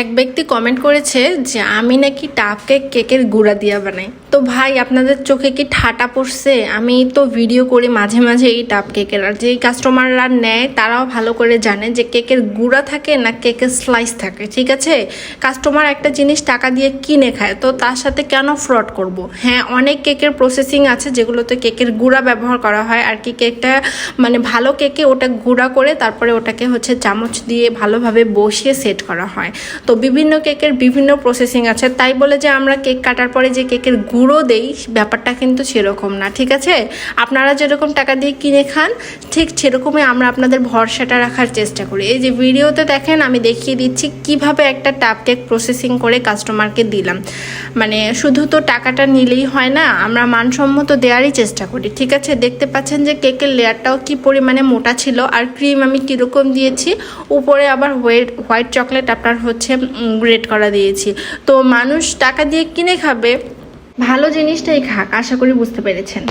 এক ব্যক্তি কমেন্ট করেছে যে, আমি নাকি টাপ কেক কেকের গুঁড়া দিয়া বানাই। তো ভাই, আপনাদের চোখে কি ঠাটা পড়ছে? আমি তো ভিডিও করি মাঝে মাঝে এই টাপ কেকের। আর যেই কাস্টমাররা নেয়, তারাও ভালো করে জানে যে, কেকের গুঁড়া থাকে না কেকের স্লাইস থাকে, ঠিক আছে? কাস্টমার একটা জিনিস টাকা দিয়ে কিনে খায়, তো তার সাথে কেন ফ্রড করব? হ্যাঁ অনেক কেকের প্রসেসিং আছে যেগুলোতে কেকের গুঁড়া ব্যবহার করা হয়, আর কি কেকটা মানে ভালো কেকে ওটা গুঁড়া করে তারপরে ওটাকে হচ্ছে চামচ দিয়ে ভালোভাবে বসিয়ে সেট করা হয়। তো বিভিন্ন কেকের বিভিন্ন প্রসেসিং আছে। তাই বলে যে আমরা কেক কাটার পরে যে কেকের গুঁড়ো দেই, ব্যাপারটা কিন্তু সেরকম না, ঠিক আছে? আপনারা যেরকম টাকা দিয়ে কিনে খান, ঠিক সেরকমই আমরা আপনাদের ভরসাটা রাখার চেষ্টা করি। এই যে ভিডিওতে দেখেন, আমি দেখিয়ে দিচ্ছি কীভাবে একটা টাপ কেক প্রসেসিং করে কাস্টমারকে দিলাম। মানে শুধু তো টাকাটা নিলেই হয় না, আমরা মানসম্মত দেওয়ারই চেষ্টা করি, ঠিক আছে? দেখতে পাচ্ছেন যে কেকের লেয়ারটাও কি পরিমাণে মোটা ছিল, আর ক্রিম আমি কীরকম দিয়েছি, উপরে আবার হোয়াইট হোয়াইট চকলেট আপনার হচ্ছে গ্রেট করা দিয়েছি। তো মানুষ টাকা দিয়ে কিনে খাবে, ভালো জিনিসটাই খাক, আশা করি বুঝতে পেরেছেন।